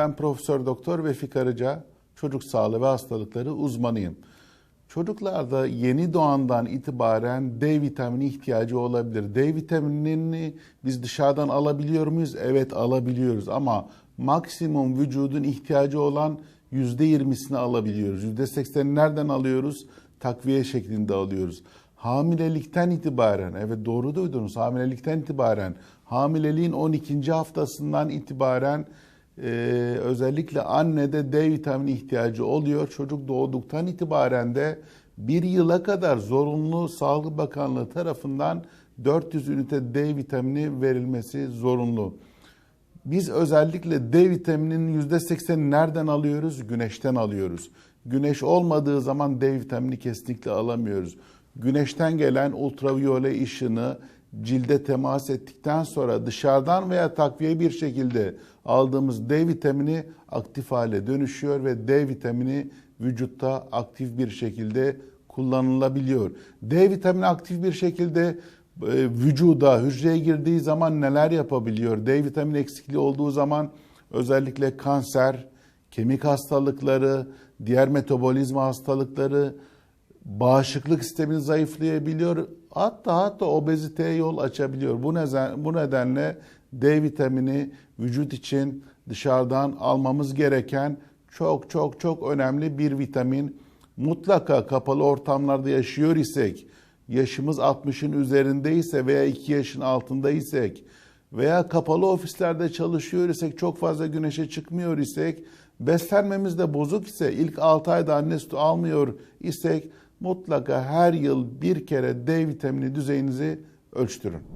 Ben Profesör Doktor Vefik Arıca, çocuk sağlığı ve hastalıkları uzmanıyım. Çocuklarda yeni doğandan itibaren D vitamini ihtiyacı olabilir. D vitaminini biz dışarıdan alabiliyor muyuz? Evet alabiliyoruz ama maksimum vücudun ihtiyacı olan %20'sini alabiliyoruz. %80'i nereden alıyoruz? Takviye şeklinde alıyoruz. Hamilelikten itibaren, evet doğru duydunuz, hamilelikten itibaren, hamileliğin 12. haftasından itibaren ee, özellikle annede D vitamini ihtiyacı oluyor. Çocuk doğduktan itibaren de bir yıla kadar zorunlu Sağlık Bakanlığı tarafından 400 ünite D vitamini verilmesi zorunlu. Biz özellikle D vitamininin %80'ini nereden alıyoruz? Güneşten alıyoruz. Güneş olmadığı zaman D vitamini kesinlikle alamıyoruz. Güneşten gelen ultraviyole ışını cilde temas ettikten sonra dışarıdan veya takviye bir şekilde aldığımız D vitamini aktif hale dönüşüyor ve D vitamini vücutta aktif bir şekilde kullanılabiliyor. D vitamini aktif bir şekilde e, vücuda, hücreye girdiği zaman neler yapabiliyor? D vitamini eksikliği olduğu zaman özellikle kanser, kemik hastalıkları, diğer metabolizma hastalıkları, bağışıklık sistemini zayıflayabiliyor. Hatta hatta obeziteye yol açabiliyor. Bu neden bu nedenle D vitamini vücut için dışarıdan almamız gereken çok çok çok önemli bir vitamin. Mutlaka kapalı ortamlarda yaşıyor isek, yaşımız 60'ın üzerindeyse veya 2 yaşın altında isek veya kapalı ofislerde çalışıyor isek, çok fazla güneşe çıkmıyor isek, beslenmemiz de bozuk ise, ilk 6 ayda anne sütü almıyor isek mutlaka her yıl bir kere D vitamini düzeyinizi ölçtürün.